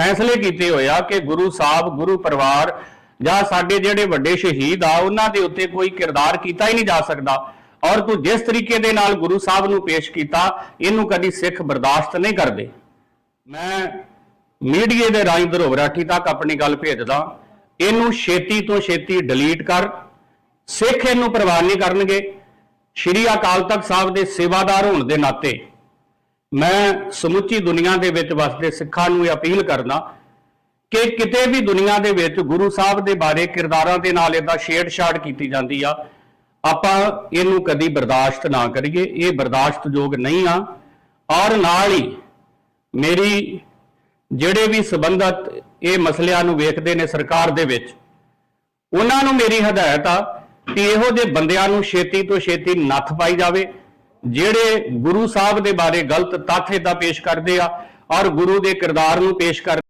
ਫੈਸਲੇ ਕੀਤੇ ਹੋਏ ਆ ਕਿ ਗੁਰੂ ਸਾਹਿਬ, ਗੁਰੂ ਪਰਿਵਾਰ ਜਾਂ ਸਾਡੇ ਜਿਹੜੇ ਵੱਡੇ ਸ਼ਹੀਦ ਆ, ਉਹਨਾਂ ਦੇ ਉੱਤੇ ਕੋਈ ਕਿਰਦਾਰ ਕੀਤਾ ਹੀ ਨਹੀਂ ਜਾ ਸਕਦਾ। ਔਰ ਤੂੰ ਜਿਸ ਤਰੀਕੇ ਦੇ ਨਾਲ ਗੁਰੂ ਸਾਹਿਬ ਨੂੰ ਪੇਸ਼ ਕੀਤਾ, ਇਹਨੂੰ ਕਦੀ ਸਿੱਖ ਬਰਦਾਸ਼ਤ ਨਹੀਂ ਕਰਦੇ। ਮੈਂ ਮੀਡੀਏ ਦੇ ਰਾਹੀਂ ਧਰੋਵਰਾਠੀ ਤੱਕ ਆਪਣੀ ਗੱਲ ਭੇਜਦਾ। ਇਹਨੂੰ ਛੇਤੀ ਤੋਂ ਛੇਤੀ ਡਿਲੀਟ ਕਰ। ਸਿੱਖ ਇਹਨੂੰ ਪ੍ਰਵਾਨ ਨਹੀਂ ਕਰਨਗੇ। ਸ਼੍ਰੀ ਅਕਾਲ ਤਖਤ ਸਾਹਿਬ ਦੇ ਸੇਵਾਦਾਰ ਹੋਣ ਦੇ ਨਾਤੇ ਮੈਂ ਸਮੁੱਚੀ ਦੁਨੀਆ ਦੇ ਵਿੱਚ ਵਸਦੇ ਸਿੱਖਾਂ ਨੂੰ ਇਹ ਅਪੀਲ ਕਰਦਾ ਕਿ ਕਿਤੇ ਵੀ ਦੁਨੀਆ ਦੇ ਵਿੱਚ ਗੁਰੂ ਸਾਹਿਬ ਦੇ ਬਾਰੇ ਕਿਰਦਾਰਾਂ ਦੇ ਨਾਲ ਇਹਦਾ ਛੇੜਛਾੜ ਕੀਤੀ ਜਾਂਦੀ ਆ, ਆਪਾਂ ਇਹਨੂੰ ਕਦੀ ਬਰਦਾਸ਼ਤ ਨਾ ਕਰੀਏ। ਇਹ ਬਰਦਾਸ਼ਤਯੋਗ ਨਹੀਂ ਆ। ਔਰ ਨਾਲ ਹੀ ਮੇਰੀ ਜਿਹੜੇ ਵੀ ਸਬੰਧਤ ਇਹ ਮਸਲਿਆਂ ਨੂੰ ਵੇਖਦੇ ਨੇ ਸਰਕਾਰ ਦੇ ਵਿੱਚ, ਉਹਨਾਂ ਨੂੰ ਮੇਰੀ ਹਦਾਇਤ ਆ ਕਿ ਇਹੋ ਜਿਹੇ ਬੰਦਿਆਂ ਨੂੰ ਛੇਤੀ ਤੋਂ ਛੇਤੀ ਨੱਥ ਪਾਈ ਜਾਵੇ। ਜਿਹੜੇ ਗੁਰੂ ਸਾਹਿਬ ਦੇ ਬਾਰੇ ਗਲਤ ਤੱਥ ਏਦਾਂ ਪੇਸ਼ ਕਰਦੇ ਆ ਔਰ ਗੁਰੂ ਦੇ ਕਿਰਦਾਰ ਨੂੰ ਪੇਸ਼ ਕਰਦੇ